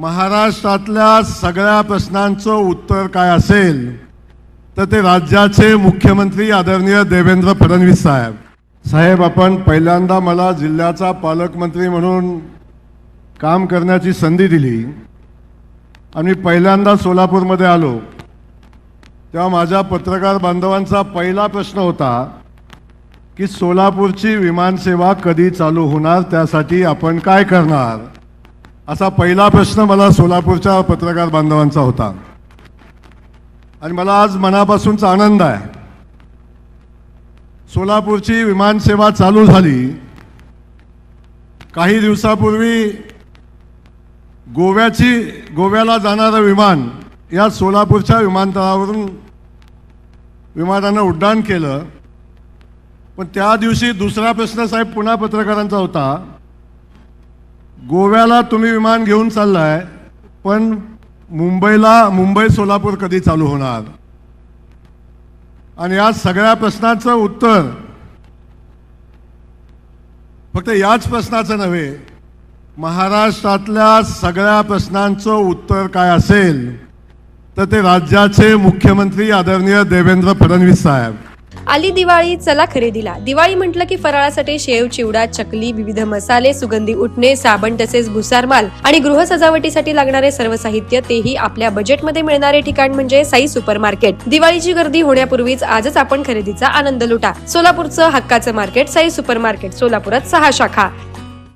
महाराष्ट्रातल्या सगळ्या प्रश्नांचं उत्तर काय असेल तर ते राज्याचे मुख्यमंत्री आदरणीय देवेंद्र फडणवीस साहेब. साहेब आपण पहिल्यांदा मला जिल्ह्याचा पालकमंत्री म्हणून काम करण्याची संधी दिली. आणि मी पहिल्यांदा सोलापूरमध्ये आलो. तेव्हा माझ्या पत्रकार बांधवांचा पहिला प्रश्न होता की सोलापूरची विमानसेवा कधी चालू होणार त्यासाठी आपण काय करणार? असा पहिला प्रश्न मला सोलापूरच्या पत्रकार बांधवांचा होता. आणि मला आज मनापासूनचा आनंद आहे. सोलापूरची विमानसेवा चालू झाली. काही दिवसापूर्वी गोव्याची गोव्याला जाणारं विमान या सोलापूरच्या विमानतळावरून विमानानं उड्डाण केलं. पण त्या दिवशी दुसरा प्रश्न साहेब पुन्हा पत्रकारांचा होता. गोव्याला तुम्ही विमान घेऊन चाललाय पण मुंबईला मुंबई सोलापूर कधी चालू होणार? आणि या सगळ्या प्रश्नाचं उत्तर फक्त याच प्रश्नाचं नव्हे महाराष्ट्रातल्या सगळ्या प्रश्नांचं उत्तर काय असेल तर ते राज्याचे मुख्यमंत्री आदरणीय देवेंद्र फडणवीस साहेब. आली दिवाळी चला खरेदीला. दिवाळी म्हटलं की फराळासाठी शेव चिवडा चकली विविध मसाले सुगंधी उठणे साबण तसेच भुसारमाल आणि गृह सजावटीसाठी लागणारे सर्व साहित्य तेही आपल्या बजेटमध्ये मिळणारे ठिकाण म्हणजे साई सुपर मार्केट दिवाळीची गर्दी होण्यापूर्वीच आजच आपण खरेदीचा आनंद लुटा. सोलापूरचं हक्काचं मार्केट साई सुपर मार्केट सोलापुरात सहा शाखा.